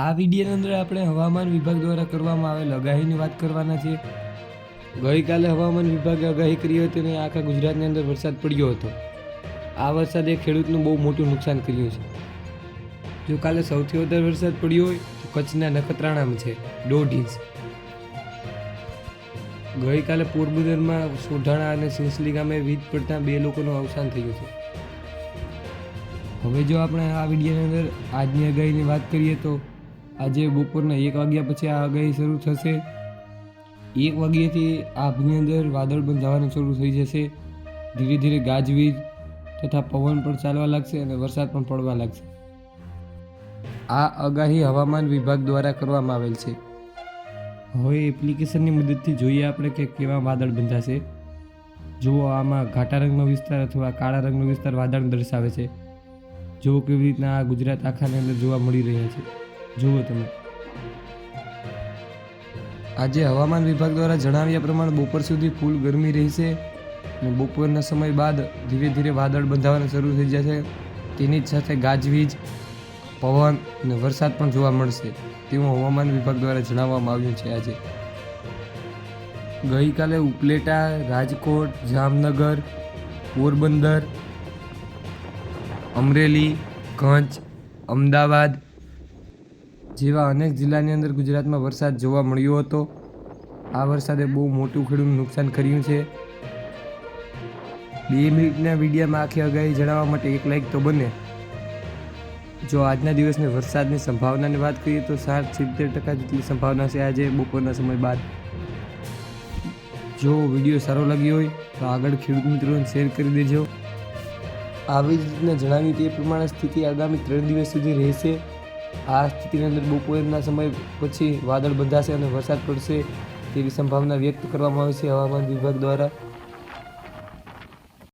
આ વિડીયોની અંદર આપણે હવામાન વિભાગ દ્વારા કરવામાં આવેલ આગાહીની વાત કરવાના છીએ. ગઈકાલે હવામાન વિભાગે આગાહી કરી હતી અને આખા ગુજરાતની અંદર વરસાદ પડ્યો હતો. આ વરસાદે ખેડૂતનું બહુ મોટું નુકસાન કર્યું છે. જો કાલે સૌથી વધારે વરસાદ પડ્યો હોય, તો કચ્છના નખત્રાણામાં છે, દોઢ ઇંચ. ગઈકાલે પોરબંદરમાં સોઢાણા અને સિંસલી ગામે વીજ પડતા બે લોકોનું અવસાન થયું છે. હવે જો આપણે આ વિડીયોની અંદર આજની આગાહીની વાત કરીએ તો આજે બપોરના એક વાગ્યા પછી આ આગાહી શરૂ થશે. એક વાગ્યાથી આભની અંદર વાદળ બંધાવાનું શરૂ થઈ જશે. ધીરે ધીરે ગાજવીજ તથા પવન પણ ચાલવા લાગશે અને વરસાદ પણ પડવા લાગશે. આ આગાહી હવામાન વિભાગ દ્વારા કરવામાં આવેલ છે. હવે એપ્લિકેશનની મદદથી જોઈએ આપણે કે કેવા વાદળ બંધાશે. જુઓ, આમાં ઘાટા રંગનો વિસ્તાર અથવા કાળા રંગનો વિસ્તાર વાદળ દર્શાવે છે. જુઓ કેવી રીતના આ ગુજરાત આખાની અંદર જોવા મળી રહ્યા છે. જુઓ તમે. આજે હવામાન વિભાગ દ્વારા જણાવ્યા પ્રમાણે બપોર સુધી ફૂલ ગરમી રહેશે અને બપોરના સમય બાદ ધીરે ધીરે વાદળ બંધાવાનું શરૂ થઈ જશે. તેની જ સાથે ગાજવીજ, પવન અને વરસાદ પણ જોવા મળશે તેવું હવામાન વિભાગ દ્વારા જણાવવામાં આવ્યું છે આજે. ગઈકાલે ઉપલેટા, રાજકોટ, જામનગર, પોરબંદર, અમરેલી, કચ્છ, અમદાવાદ જેવા અનેક જિલ્લાની અંદર ગુજરાતમાં વરસાદ જોવા મળ્યો હતો. આ વરસાદે બહુ મોટું ખેડૂતનું નુકસાન કર્યું છે. બે મિનિટના વિડીયામાં આખી આગાહી જણાવવા માટે એક લાઈક તો બને. જો આજના દિવસની વરસાદની સંભાવનાની વાત કરીએ તો સાઠ સિત્તેર ટકા જેટલી સંભાવના છે આજે, બપોરના સમય બાદ. જો વીડિયો સારો લાગ્યો હોય તો આગળ ખેડૂત મિત્રોને શેર કરી દેજો. આવી જ રીતના જણાવ્યું તે પ્રમાણે સ્થિતિ આગામી ત્રણ દિવસ સુધી રહેશે. આ સ્થિતિની અંદર બપોરના સમય પછી વાદળ બંધાશે અને વરસાદ પડશે તેવી સંભાવના વ્યક્ત કરવામાં આવી છે હવામાન વિભાગ દ્વારા.